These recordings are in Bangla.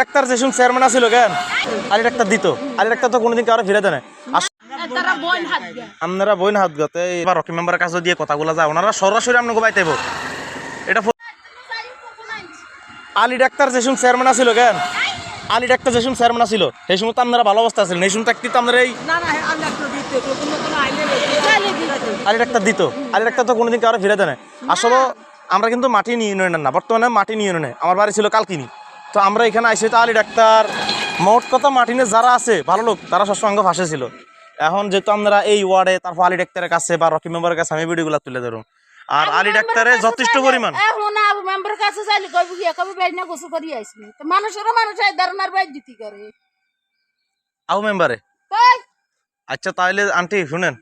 ডাক্তার যে চেয়ারম্যান আছিল কেন? আলি ডাক্তার দিত। আলি ডাক্তার তো কোনোদিন কারও ফিরে দেয় আপনারা বইন হাত গতে এবার রকি মেম্বারের কাছে দিয়ে কথাগুলো যায়। ওনারা সরাসরি আপনাকে বাইতেব এটা আলি ডাক্তার যে চেয়ারম্যান আছিল কেন? আলি ডাক্তার যে চেয়ারম্যান আছিল সেই সময় তো আপনারা ভালো অবস্থা আছিলেন এই সময় থাকতে তো আপনারা এই আলি ডাক্তার দিত। আলি ডাক্তার তো কোনোদিন কারও ফিরে দেয় আসলে আমরা কিন্তু মাটি নিয়ে না। বর্তমানে মাটি নিয়ে আমার বাড়ি ছিল কালকিনি। তো আমরা এখানে আইসি তো আলি ডাক্তার। মোট কথা মাটিনে যারা আছে ভালো লোক তারা সবসময় ফাঁসে ছিল। এখন যেহেতু আমরা এই ওয়ার্ডে তারপর আলি ডাক্তারের কাছে বা রকি মেম্বারের কাছে আমি ভিডিওগুলো তুলে ধরুন আর আলি ডাক্তারের যথেষ্ট পরিমাণ। মেম্বার কাছে চাইলে কইব কি কবে বাইরে না গোসল করি আইসনি তো মানুষের মানুষ এই ধরনের বাইর দিতি করে আউ মেম্বারে আচ্ছা তাহলে আন্টি শুনেন।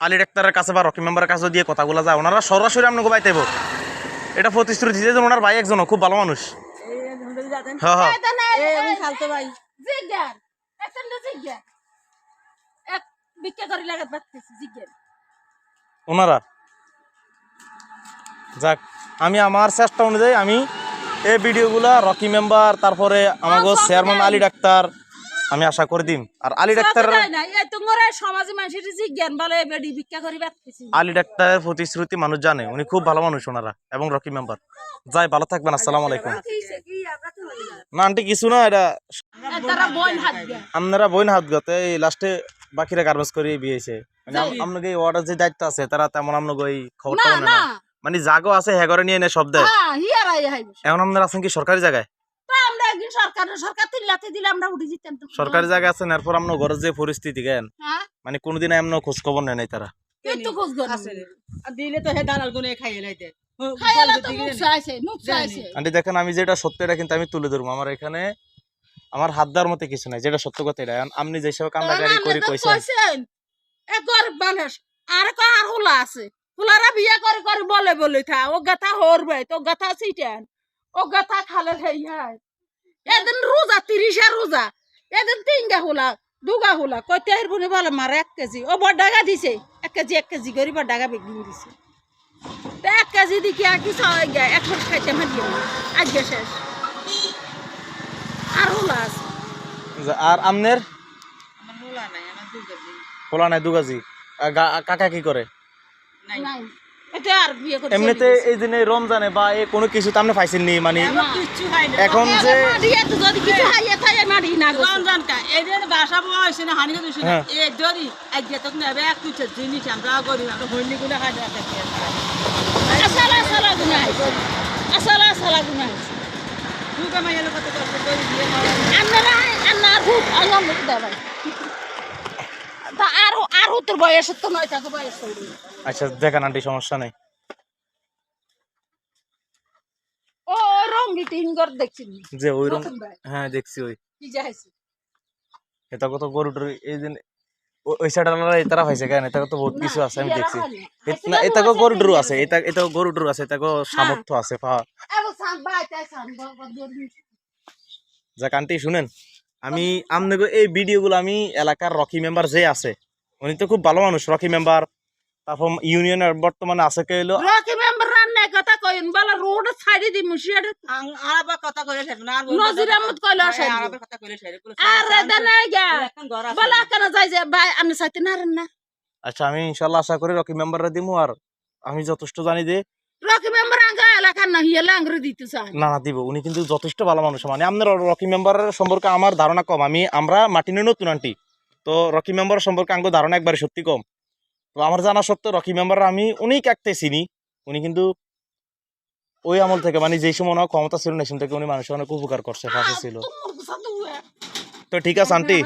আলি ডাক্তারের কাছে বা রকি মেম্বারের কাছে দিয়ে কথাগুলো যায় ওনারা সরাসরি আপনাকে বাইতেব এটা প্রতিশ্রুতি দিয়েছেন ওনার ভাই একজন খুব ভালো মানুষ। হ্যাঁ হ্যাঁ। এটা না আমি খালতো ভাই। জিজ্ঞান একটা জিজ্ঞান এক বিক্রি করি লাগাত বাড়তেছি জিজ্ঞান ওনারা। যাক আমি আমার চেষ্টা অনুযায়ী আমি এই ভিডিওগুলা রকি মেম্বার তারপরে আমাকে চেয়ারম্যান আলী ডাক্তার আমি আশা করে দিম। আর আলী ডাক্তার তাই না। এই তো মোরে সমাজে মানুষের জিজ্ঞান বলে বেডি ভিক্ষা করি বাড়তেছি। আলী ডাক্তারের প্রতিশ্রুতি মানুষ জানে। উনি খুব ভালো মানুষ ওনারা এবং রকি মেম্বার। যাই ভালো থাকবেন আসসালামু আলাইকুম। না আন্টি কিছু না এটা আপনারা বইন হাত গতে এই লাস্টে বাকিরা গার্মেন্টস করে বিয়েছে। মানে আম- আপনাকে এই অর্ডার যে দায়িত্ব আছে তারা তেমন আপনাকে ওই খবরটা না নেয় না। না। মানে জাগো আছে হেগরে নিয়ে এনে সব দেয় হ্যাঁ এখন আপনারা আছেন কি সরকারি জায়গায়? আমরা সরকার সরকার তিল্লাতে দিলে আমরা উঠে যেতাম সরকারি আছেন এরপর আপনার ঘরের যে পরিস্থিতি কেন? হ্যাঁ? মানে কোনোদিন এমন খোঁজ খবর নেয় নাই তারা। কিন্তু খোঁজ আছে দিলে তো হে দালাল গুনে খাইয়ে লাইতে। আন্টি দেখেন আমি যেটা সত্য এটা কিন্তু আমি তুলে ধরবো। আমার এখানে আমার হাত দেওয়ার মতো কিছু নাই যেটা সত্য কথা এটা। আপনি যে সব কান্দাকারি করে কইছেন। এক গরিব মানুষ আর কো আর হুলা আছে? হুলারা বিয়ে করে করে বলে বলে থা ও গাথা হরবে তো গাথা সিটেন ও গাথা খালে হেই হাই এদিন রোজা তিরিশে রোজা। এদিন তিনগা হুলা দুগা হুলা। কইতে হের বুনি বলে মার এক কেজি। ও বড় ডাগা দিছে। এক কেজি এক কেজি করে বড় ডাগা বেগিন দিছে। তো এক কেজি দিকে আর কিছু মাস খাইতে মারি আজকে শেষ। আর হুলা আছে। যে- আর আমনের? নোলা নাই দুগাজি কাকা কি করে? নাই। এমনিতে এই দিনে রমজানে বা এই কোনো কিছু তো আপনি পাইছেন নি মানে আমার এখন যে যদি কিছু হাইয়ে থাকে মারি না। রমজান কা এই যে বাসা বয়া হয়েছে না হানি না হ্যাঁ। এই যদি তো নেবে এক কিছু জিনিস আমরা গরিব আমরা হইনি গুলো খাই না আসলা আসলা গুনাই আসলা আসলা কষ্ট করে দিয়ে খাওয়া আপনারা খুব আল্লাহ মুখ দেবাই তা আর আর তোর বয়স তো নয় তাকে বয়স আচ্ছা দেখেন আন্টি সমস্যা নেই। ও রঙ্গি তিন ঘর দেখছি। যে ওই ভাই। হ্যাঁ দেখছি ওই। কি যাইছে এটা কত গরুটার এই দিন ওই সাইড কেন? এটা তো বহুত কিছু আছে আমি দেখছি। না এটা আছে? এটা এটা গরুটারও আছে? এটা সামর্থ্য আছে সান বাই তাই সান বাবা দর্মি যাক আন্টি শুনেন। আমি আপনাকে এই ভিডিওগুলো আমি এলাকার রকি মেম্বার যে আছে উনি তো খুব ভালো মানুষ রকি মেম্বার তারপর ইউনিয়নের বর্তমানে আছে কে হলো রকি মেম্বার রান্না কথা কইন বলা রোড ছাড়ি দি মুশিয়া আর আবার কথা কইলে শেষ না আর নজির আহমদ কইলো আর সাইড কথা কইলে শেষ আরে দেনা গা। বলা কেন যাই যে ভাই আপনি চাইতে না না? আচ্ছা আমি ইনশাল্লাহ আশা করি রকি মেম্বাররা দিমু আর আমি যথেষ্ট জানি যে রকি মেম্বার আঙ্গা এলাকা না হিয়ালে আঙ্গুরে দিতে চান না না দিব। উনি কিন্তু যথেষ্ট ভালো মানুষ। মানে আপনার রকি মেম্বারের সম্পর্কে আমার ধারণা কম। আমি আমরা মাটিনে নতুন আন্টি তো রকি মেম্বার সম্পর্কে আঙ্গ ধারণা একবারে সত্যি কম। তো আমার জানা সত্ত্বেও রকি মেম্বার আমি উনি কাকতে চিনি। উনি কিন্তু ওই আমল থেকে মানে যেই সময় ওনার ক্ষমতা ছিল না সেই থেকে উনি মানুষের অনেক উপকার করছে পাশে ছিল। তো ঠিক আছে আন্টি